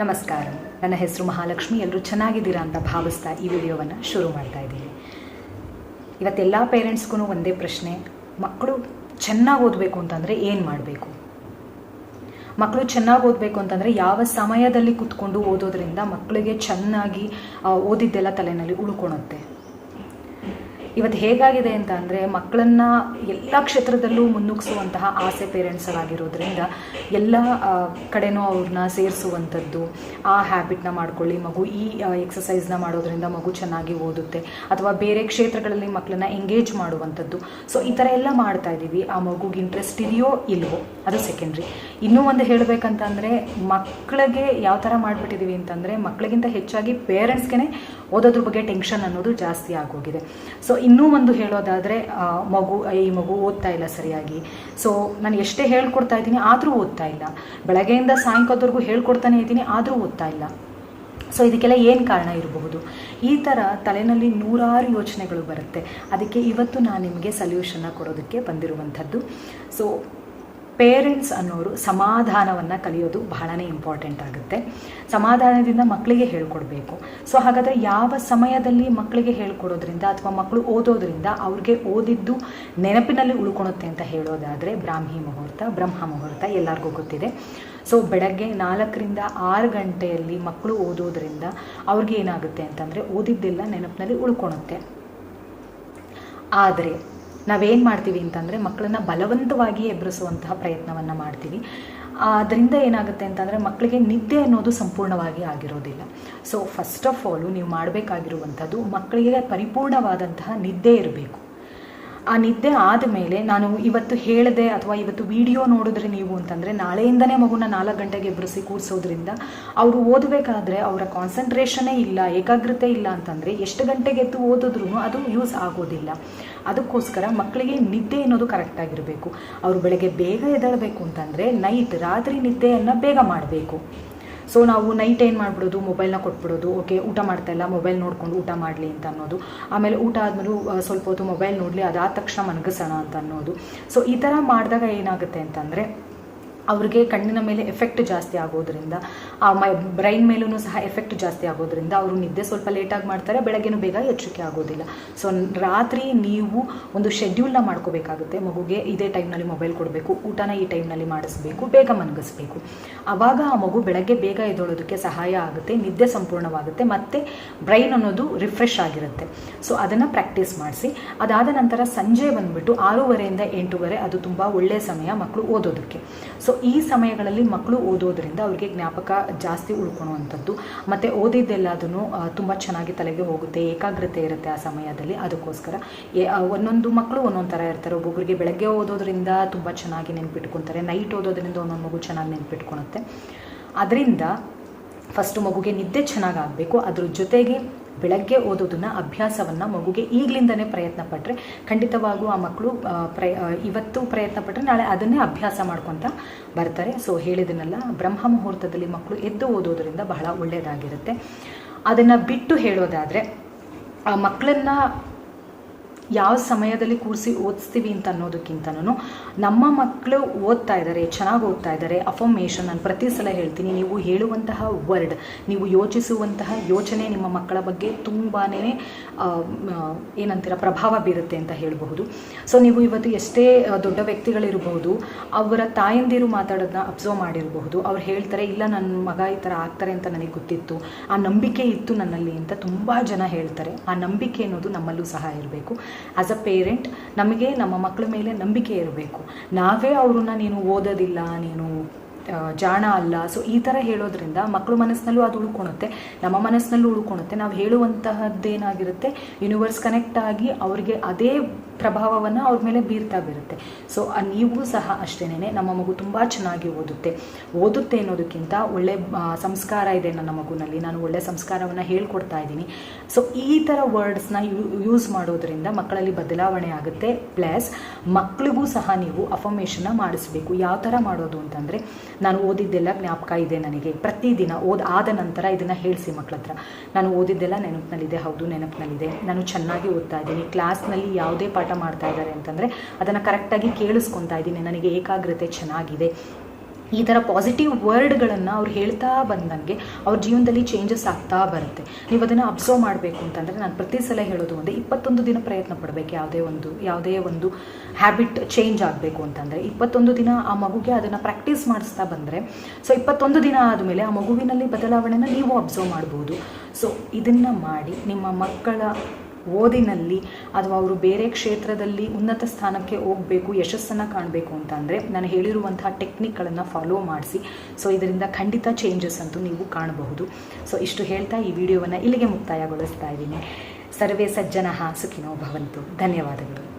ನಮಸ್ಕಾರ. ನನ್ನ ಹೆಸರು ಮಹಾಲಕ್ಷ್ಮಿ. ಎಲ್ಲರೂ ಚೆನ್ನಾಗಿದ್ದೀರಾ ಅಂತ ಭಾವಿಸ್ತಾ ಈ ವಿಡಿಯೋವನ್ನು ಶುರು ಮಾಡ್ತಾ ಇದ್ದೀನಿ. ಇವತ್ತೆಲ್ಲ ಪೇರೆಂಟ್ಸ್ಗೂ ಒಂದೇ ಪ್ರಶ್ನೆ. ಮಕ್ಕಳು ಚೆನ್ನಾಗಿ ಓದಬೇಕು ಅಂತಂದರೆ ಏನು ಮಾಡಬೇಕು? ಮಕ್ಕಳು ಚೆನ್ನಾಗಿ ಓದಬೇಕು ಅಂತಂದರೆ ಯಾವ ಸಮಯದಲ್ಲಿ ಕುತ್ಕೊಂಡು ಓದೋದ್ರಿಂದ ಮಕ್ಕಳಿಗೆ ಚೆನ್ನಾಗಿ ಓದಿದ್ದೆಲ್ಲ ತಲೆಯಲ್ಲಿ ಉಳ್ಕೊಳುತ್ತೆ. ಇವತ್ತು ಹೇಗಾಗಿದೆ ಅಂತ ಅಂದರೆ ಮಕ್ಕಳನ್ನ ಎಲ್ಲ ಕ್ಷೇತ್ರದಲ್ಲೂ ಮುನ್ನುಗ್ಸುವಂತಹ ಆಸೆ ಪೇರೆಂಟ್ಸ್ ಆಗಿರೋದ್ರಿಂದ ಎಲ್ಲ ಕಡೆನೂ ಅವ್ರನ್ನ ಸೇರಿಸುವಂಥದ್ದು, ಆ ಹ್ಯಾಬಿಟ್ನ ಮಾಡ್ಕೊಳ್ಳಿ, ಮಗು ಈ ಎಕ್ಸಸೈಸ್ನ ಮಾಡೋದ್ರಿಂದ ಮಗು ಚೆನ್ನಾಗಿ ಓದುತ್ತೆ, ಅಥವಾ ಬೇರೆ ಕ್ಷೇತ್ರಗಳಲ್ಲಿ ಮಕ್ಕಳನ್ನ ಎಂಗೇಜ್ ಮಾಡುವಂಥದ್ದು. ಸೊ ಈ ಥರ ಎಲ್ಲ ಮಾಡ್ತಾ ಇದ್ದೀವಿ ಆ ಮಗುಗೆ ಇಂಟ್ರೆಸ್ಟ್ ಇದೆಯೋ ಇಲ್ವೋ, ಅದು ಸೆಕೆಂಡ್ರಿ ಇನ್ನೂ ಒಂದು ಹೇಳಬೇಕಂತ ಅಂದರೆ ಮಕ್ಕಳಿಗೆ ಯಾವ ಥರ ಮಾಡಿಬಿಟ್ಟಿದ್ದೀವಿ ಅಂತಂದರೆ ಮಕ್ಕಳಿಗಿಂತ ಹೆಚ್ಚಾಗಿ ಪೇರೆಂಟ್ಸ್ಗೆ ಓದೋದ್ರ ಬಗ್ಗೆ ಟೆನ್ಷನ್ ಅನ್ನೋದು ಜಾಸ್ತಿ ಆಗೋಗಿದೆ. ಸೊ ಇನ್ನೂ ಒಂದು ಹೇಳೋದಾದರೆ ಮಗು, ಈ ಮಗು ಓದ್ತಾ ಇಲ್ಲ ಸರಿಯಾಗಿ. ಸೊ ನಾನು ಎಷ್ಟೇ ಹೇಳ್ಕೊಡ್ತಾ ಇದ್ದೀನಿ, ಆದರೂ ಓದ್ತಾ ಇಲ್ಲ. ಬೆಳಗ್ಗೆಯಿಂದ ಸಾಯಂಕಾಲದವರೆಗೂ ಹೇಳ್ಕೊಡ್ತಾನೆ ಇದ್ದೀನಿ, ಆದರೂ ಓದ್ತಾ ಇಲ್ಲ. ಸೊ ಇದಕ್ಕೆಲ್ಲ ಏನು ಕಾರಣ ಇರಬಹುದು? ಈ ಥರ ತಲೆಯಲ್ಲಿ ನೂರಾರು ಯೋಚನೆಗಳು ಬರುತ್ತೆ. ಅದಕ್ಕೆ ಇವತ್ತು ನಾನು ನಿಮಗೆ ಸಲ್ಯೂಷನ್ನ ಕೊಡೋದಕ್ಕೆ ಬಂದಿರುವಂಥದ್ದು. ಸೊ ಪೇರೆಂಟ್ಸ್ ಅನ್ನೋರು ಸಮಾಧಾನವನ್ನು ಕಲಿಯೋದು ಬಹಳನೇ ಇಂಪಾರ್ಟೆಂಟ್ ಆಗುತ್ತೆ. ಸಮಾಧಾನದಿಂದ ಮಕ್ಕಳಿಗೆ ಹೇಳ್ಕೊಡ್ಬೇಕು. ಸೊ ಹಾಗಾದರೆ ಯಾವ ಸಮಯದಲ್ಲಿ ಮಕ್ಕಳಿಗೆ ಹೇಳ್ಕೊಡೋದ್ರಿಂದ ಅಥವಾ ಮಕ್ಕಳು ಓದೋದ್ರಿಂದ ಅವ್ರಿಗೆ ಓದಿದ್ದು ನೆನಪಿನಲ್ಲಿ ಉಳ್ಕೊಳುತ್ತೆ ಅಂತ ಹೇಳೋದಾದರೆ ಬ್ರಾಹ್ಮಿ ಮುಹೂರ್ತ, ಬ್ರಹ್ಮ ಮುಹೂರ್ತ ಎಲ್ಲರಿಗೂ ಗೊತ್ತಿದೆ. ಸೊ ಬೆಳಗ್ಗೆ ನಾಲ್ಕರಿಂದ ಆರು ಗಂಟೆಯಲ್ಲಿ ಮಕ್ಕಳು ಓದೋದ್ರಿಂದ ಅವ್ರಿಗೆ ಏನಾಗುತ್ತೆ ಅಂತಂದರೆ ಓದಿದ್ದೆಲ್ಲ ನೆನಪಿನಲ್ಲಿ ಉಳ್ಕೊಳುತ್ತೆ. ಆದರೆ ನಾವೇನು ಮಾಡ್ತೀವಿ ಅಂತಂದರೆ ಮಕ್ಕಳನ್ನ ಬಲವಂತವಾಗಿ ಎಬ್ಬರಿಸುವಂತಹ ಪ್ರಯತ್ನವನ್ನು ಮಾಡ್ತೀವಿ. ಅದರಿಂದ ಏನಾಗುತ್ತೆ ಅಂತಂದರೆ ಮಕ್ಕಳಿಗೆ ನಿದ್ದೆ ಅನ್ನೋದು ಸಂಪೂರ್ಣವಾಗಿ ಆಗಿರೋದಿಲ್ಲ. ಸೊ ಫಸ್ಟ್ ಆಫ್ ಆಲು ನೀವು ಮಾಡಬೇಕಾಗಿರುವಂಥದ್ದು ಮಕ್ಕಳಿಗೆ ಪರಿಪೂರ್ಣವಾದಂತಹ ನಿದ್ದೆ ಇರಬೇಕು. ಆ ನಿದ್ದೆ ಆದ ಮೇಲೆ ನಾನು ಇವತ್ತು ಹೇಳಿದೆ ಅಥವಾ ಇವತ್ತು ವಿಡಿಯೋ ನೋಡಿದ್ರೆ ನೀವು ಅಂತಂದರೆ ನಾಳೆಯಿಂದನೇ ಮಗುನ ನಾಲ್ಕು ಗಂಟೆಗೆ ಎಬ್ಬರಿಸಿ ಕೂರಿಸೋದ್ರಿಂದ ಅವರು ಓದಬೇಕಾದ್ರೆ ಅವರ ಕಾನ್ಸಂಟ್ರೇಷನೇ ಇಲ್ಲ, ಏಕಾಗ್ರತೆ ಇಲ್ಲ ಅಂತಂದರೆ ಎಷ್ಟು ಗಂಟೆಗೆ ಎದ್ದು ಓದಿದ್ರೂ ಅದು ಯೂಸ್ ಆಗೋದಿಲ್ಲ. ಅದಕ್ಕೋಸ್ಕರ ಮಕ್ಕಳಿಗೆ ನಿದ್ದೆ ಅನ್ನೋದು ಕರೆಕ್ಟಾಗಿರಬೇಕು ಅವರು ಬೆಳಗ್ಗೆ ಬೇಗ ಎದ್ದೇಳಬೇಕು ಅಂತಂದರೆ ನೈಟ್ ರಾತ್ರಿ ನಿದ್ದೆಯನ್ನು ಬೇಗ ಮಾಡಬೇಕು. ಸೊ ನಾವು ನೈಟ್ ಏನು ಮಾಡಿಬಿಡೋದು? ಮೊಬೈಲ್ನ ಕೊಟ್ಬಿಡೋದು. ಓಕೆ ಊಟ ಮಾಡ್ತಾ ಇಲ್ಲ ಮೊಬೈಲ್ ನೋಡ್ಕೊಂಡು ಊಟ ಮಾಡಲಿ ಅಂತ ಅನ್ನೋದು. ಆಮೇಲೆ ಊಟ ಆದಮೇಲೂ ಸ್ವಲ್ಪ ಹೊತ್ತು ಮೊಬೈಲ್ ನೋಡಲಿ, ಅದಾದ ತಕ್ಷಣ ಮನಗಿಸೋಣ ಅಂತ ಅನ್ನೋದು. ಸೊ ಈ ಥರ ಮಾಡಿದಾಗ ಏನಾಗುತ್ತೆ ಅಂತಂದರೆ ಅವ್ರಿಗೆ ಕಣ್ಣಿನ ಮೇಲೆ ಎಫೆಕ್ಟ್ ಜಾಸ್ತಿ ಆಗೋದ್ರಿಂದ, ಆ ಮೈ ಬ್ರೈನ್ ಮೇಲೂ ಸಹ ಎಫೆಕ್ಟ್ ಜಾಸ್ತಿ ಆಗೋದ್ರಿಂದ ಅವರು ನಿದ್ದೆ ಸ್ವಲ್ಪ ಲೇಟಾಗಿ ಮಾಡ್ತಾರೆ, ಬೆಳಗ್ಗೆನೂ ಬೇಗ ಎಚ್ಚರಿಕೆ ಆಗೋದಿಲ್ಲ. ಸೊ ರಾತ್ರಿ ನೀವು ಒಂದು ಶೆಡ್ಯೂಲ್ನ ಮಾಡ್ಕೋಬೇಕಾಗುತ್ತೆ. ಮಗುಗೆ ಇದೇ ಟೈಮ್ನಲ್ಲಿ ಮೊಬೈಲ್ ಕೊಡಬೇಕು, ಊಟನ ಈ ಟೈಮ್ನಲ್ಲಿ ಮಾಡಿಸ್ಬೇಕು, ಬೇಗ ಮನಗಿಸ್ಬೇಕು ಆವಾಗ ಆ ಮಗು ಬೆಳಗ್ಗೆ ಬೇಗ ಎದ್ದೊಳೋದಕ್ಕೆ ಸಹಾಯ ಆಗುತ್ತೆ, ನಿದ್ದೆ ಸಂಪೂರ್ಣವಾಗುತ್ತೆ, ಮತ್ತು ಬ್ರೈನ್ ಅನ್ನೋದು ರಿಫ್ರೆಶ್ ಆಗಿರುತ್ತೆ. ಸೊ ಅದನ್ನು ಪ್ರಾಕ್ಟೀಸ್ ಮಾಡಿಸಿ, ಅದಾದ ನಂತರ ಸಂಜೆ ಬಂದುಬಿಟ್ಟು ಆರೂವರೆಯಿಂದ ಎಂಟೂವರೆ, ಅದು ತುಂಬ ಒಳ್ಳೆಯ ಸಮಯ ಮಕ್ಕಳು ಓದೋದಕ್ಕೆ. ಸೊ ಈ ಸಮಯಗಳಲ್ಲಿ ಮಕ್ಕಳು ಓದೋದ್ರಿಂದ ಅವರಿಗೆ ಜ್ಞಾಪಕ ಜಾಸ್ತಿ ಉಳ್ಕೊಳ್ಳುವಂಥದ್ದು ಮತ್ತು ಓದಿದ್ದೆಲ್ಲದೂ ತುಂಬ ಚೆನ್ನಾಗಿ ತಲೆಗೆ ಹೋಗುತ್ತೆ, ಏಕಾಗ್ರತೆ ಇರುತ್ತೆ ಆ ಸಮಯದಲ್ಲಿ. ಅದಕ್ಕೋಸ್ಕರ ಒಂದೊಂದು ಮಕ್ಕಳು ಒಂದೊಂದು ಥರ ಇರ್ತಾರೆ. ಒಬ್ಬೊಬ್ಬರಿಗೆ ಬೆಳಗ್ಗೆ ಓದೋದ್ರಿಂದ ತುಂಬ ಚೆನ್ನಾಗಿ ನೆನ್ಪಿಟ್ಕೊತಾರೆ ನೈಟ್ ಓದೋದ್ರಿಂದ ಒಂದೊಂದು ಮಗು ಚೆನ್ನಾಗಿ ನೆನ್ಪಿಟ್ಕೊಳುತ್ತೆ. ಅದರಿಂದ, ಫಸ್ಟು ಮಗುಗೆ ನಿದ್ದೆ ಚೆನ್ನಾಗಿ ಆಗಬೇಕು. ಅದ್ರ ಜೊತೆಗೆ ಬೆಳಗ್ಗೆ ಓದೋದನ್ನು, ಅಭ್ಯಾಸವನ್ನು ಮಗುಗೆ ಈಗಲಿಂದನೇ ಪ್ರಯತ್ನ ಪಟ್ಟರೆ ಖಂಡಿತವಾಗೂ ಆ ಮಕ್ಕಳು ಪ್ರಯ ಇವತ್ತು ಪ್ರಯತ್ನ ಪಟ್ಟರೆ ನಾಳೆ ಅದನ್ನೇ ಅಭ್ಯಾಸ ಮಾಡ್ಕೊತ ಬರ್ತಾರೆ. ಸೊ ಹೇಳಿದನಲ್ಲ, ಬ್ರಹ್ಮ ಮುಹೂರ್ತದಲ್ಲಿ ಮಕ್ಕಳು ಎದ್ದು ಓದೋದ್ರಿಂದ ಬಹಳ ಒಳ್ಳೆಯದಾಗಿರುತ್ತೆ ಅದನ್ನು ಬಿಟ್ಟು ಹೇಳೋದಾದರೆ, ಆ ಮಕ್ಕಳನ್ನ ಯಾವ ಸಮಯದಲ್ಲಿ ಕೂರಿಸಿ ಓದಿಸ್ತೀವಿ ಅಂತ ಅನ್ನೋದಕ್ಕಿಂತನೂ ನಮ್ಮ ಮಕ್ಕಳು ಓದ್ತಾ ಇದ್ದಾರೆ ಚೆನ್ನಾಗಿ ಓದ್ತಾ ಇದ್ದಾರೆ ಅಫರ್ಮೇಷನ್ ನಾನು ಪ್ರತಿ ಸಲ ಹೇಳ್ತೀನಿ, ನೀವು ಹೇಳುವಂತಹ ವರ್ಡ್ ನೀವು ಯೋಚಿಸುವಂತಹ ಯೋಚನೆ ನಿಮ್ಮ ಮಕ್ಕಳ ಬಗ್ಗೆ ತುಂಬಾ ಏನಂತೀರ ಪ್ರಭಾವ ಬೀರುತ್ತೆ ಅಂತ ಹೇಳಬಹುದು. ಸೊ ನೀವು ಇವತ್ತು ಎಷ್ಟೇ ದೊಡ್ಡ ವ್ಯಕ್ತಿಗಳಿರಬಹುದು, ಅವರ ತಾಯಂದಿರು ಮಾತಾಡೋದನ್ನ ಅಬ್ಸರ್ವ್ ಮಾಡಿರಬಹುದು, ಅವ್ರು ಹೇಳ್ತಾರೆ, ಇಲ್ಲ ನನ್ನ ಮಗ ಈ ಥರ ಆಗ್ತಾರೆ ಅಂತ ನನಗೆ ಗೊತ್ತಿತ್ತು, ಆ ನಂಬಿಕೆ ಇತ್ತು ನನ್ನಲ್ಲಿ ಅಂತ ತುಂಬ ಜನ ಹೇಳ್ತಾರೆ, ಆ ನಂಬಿಕೆ ಅನ್ನೋದು ನಮ್ಮಲ್ಲೂ ಸಹ ಇರಬೇಕು. ಆ್ಯಸ್ ಅ ಪೇರೆಂಟ್ ನಮಗೆ ನಮ್ಮ ಮಕ್ಕಳ ಮೇಲೆ ನಂಬಿಕೆ ಇರಬೇಕು. ನಾವೇ ಅವ್ರನ್ನ ನೀನು ಓದೋದಿಲ್ಲ, ನೀನು ಜಾಣ ಅಲ್ಲ. ಸೊ ಈ ಥರ ಹೇಳೋದ್ರಿಂದ ಮಕ್ಕಳ ಮನಸ್ಸಿನಲ್ಲೂ ಅದು ಉಳ್ಕೊಳುತ್ತೆ ನಮ್ಮ ಮನಸ್ಸಿನಲ್ಲೂ ಉಳ್ಕೊಳುತ್ತೆ ನಾವು ಹೇಳುವಂತಹದ್ದೇನಾಗಿರುತ್ತೆ ಯೂನಿವರ್ಸ್ ಕನೆಕ್ಟ್ ಆಗಿ ಅವ್ರಿಗೆ ಅದೇ ಪ್ರಭಾವವನ್ನು ಅವ್ರ ಮೇಲೆ ಬೀರ್ತಾ ಬೀರುತ್ತೆ. ಸೊ ನೀವು ಸಹ ಅಷ್ಟೇನೆ ನಮ್ಮ ಮಗು ತುಂಬ ಚೆನ್ನಾಗಿ ಓದುತ್ತೆ. ಓದುತ್ತೆ ಅನ್ನೋದಕ್ಕಿಂತ ಒಳ್ಳೆ ಸಂಸ್ಕಾರ ಇದೆ ನನ್ನ ಮಗುನಲ್ಲಿ. ನಾನು ಒಳ್ಳೆ ಸಂಸ್ಕಾರವನ್ನು ಹೇಳ್ಕೊಡ್ತಾ ಇದ್ದೀನಿ. ಸೊ ಈ ಥರ ವರ್ಡ್ಸ್ನ ಯೂಸ್ ಮಾಡೋದ್ರಿಂದ ಮಕ್ಕಳಲ್ಲಿ ಬದಲಾವಣೆ ಆಗುತ್ತೆ. ಪ್ಲಸ್ ಮಕ್ಕಳಿಗೂ ಸಹ ನೀವು ಅಫರ್ಮೇಷನ್ನ ಮಾಡಿಸ್ಬೇಕು. ಯಾವ ಥರ ಮಾಡೋದು ಅಂತಂದರೆ, ನಾನು ಓದಿದ್ದೆಲ್ಲ ಜ್ಞಾಪಕ ಇದೆ ನನಗೆ. ಪ್ರತಿದಿನ ಓದ್, ಆದ ನಂತರ ಇದನ್ನು ಹೇಳಿಸಿ ಮಕ್ಕಳ ಹತ್ರ ನಾನು ಓದಿದ್ದೆಲ್ಲ ನೆನಪಿನಲ್ಲಿದೆ. ಹೌದು, ನೆನಪಿನಲ್ಲಿದೆ. ನಾನು ಚೆನ್ನಾಗಿ ಓದ್ತಾ ಇದ್ದೀನಿ. ಕ್ಲಾಸ್ನಲ್ಲಿ ಯಾವುದೇ ಪಾಠ ಮಾಡ್ತಾ ಇದ್ದಾರೆ ಅಂತಂದರೆ ಅದನ್ನು ಕರೆಕ್ಟಾಗಿ ಕೇಳಿಸ್ಕೊತಾ ಇದ್ದೀನಿ. ನನಗೆ ಏಕಾಗ್ರತೆ ಚೆನ್ನಾಗಿದೆ. ಈ ಥರ ಪಾಸಿಟಿವ್ ವರ್ಡ್ಗಳನ್ನು ಅವ್ರು ಹೇಳ್ತಾ ಬಂದಂಗೆ ಅವ್ರ ಜೀವನದಲ್ಲಿ ಚೇಂಜಸ್ ಆಗ್ತಾ ಬರುತ್ತೆ. ನೀವು ಅದನ್ನು ಅಬ್ಸರ್ವ್ ಮಾಡಬೇಕು ಅಂತಂದರೆ ನಾನು ಪ್ರತಿ ಸಲ ಹೇಳೋದು ಒಂದೇ ಇಪ್ಪತ್ತೊಂದು ದಿನ ಪ್ರಯತ್ನ ಪಡಬೇಕು. ಯಾವುದೇ ಒಂದು ಯಾವುದೇ ಒಂದು ಹ್ಯಾಬಿಟ್ ಚೇಂಜ್ ಆಗಬೇಕು ಅಂತಂದರೆ. ಇಪ್ಪತ್ತೊಂದು ದಿನ ಆ ಮಗುಗೆ ಅದನ್ನು ಪ್ರಾಕ್ಟೀಸ್ ಮಾಡಿಸ್ತಾ ಬಂದರೆ ಸೊ ಇಪ್ಪತ್ತೊಂದು ದಿನ ಆದಮೇಲೆ ಆ ಮಗುವಿನಲ್ಲಿ ಬದಲಾವಣೆನ ನೀವು ಅಬ್ಸರ್ವ್ ಮಾಡ್ಬೋದು. ಸೊ ಇದನ್ನು ಮಾಡಿ ನಿಮ್ಮ ಮಕ್ಕಳ ಓದಿನಲ್ಲಿ ಅಥವಾ ಅವರು ಬೇರೆ ಕ್ಷೇತ್ರದಲ್ಲಿ ಉನ್ನತ ಸ್ಥಾನಕ್ಕೆ ಹೋಗಬೇಕು, ಯಶಸ್ಸನ್ನು ಕಾಣಬೇಕು ಅಂತ ಅಂದರೆ ನಾನು ಹೇಳಿರುವಂತಹ ಟೆಕ್ನಿಕ್ಗಳನ್ನು ಫಾಲೋ ಮಾಡಿಸಿ. ಸೊ ಇದರಿಂದ ಖಂಡಿತ ಚೇಂಜಸ್ ಅಂತೂ ನೀವು ಕಾಣಬಹುದು. ಸೊ ಇಷ್ಟು ಹೇಳ್ತಾ ಈ ವಿಡಿಯೋವನ್ನು ಇಲ್ಲಿಗೆ ಮುಕ್ತಾಯಗೊಳಿಸ್ತಾ ಇದ್ದೀನಿ. ಸರ್ವೇ ಸಜ್ಜನ ಹಾಸುಕಿನೋ ಭವಂತು. ಧನ್ಯವಾದಗಳು.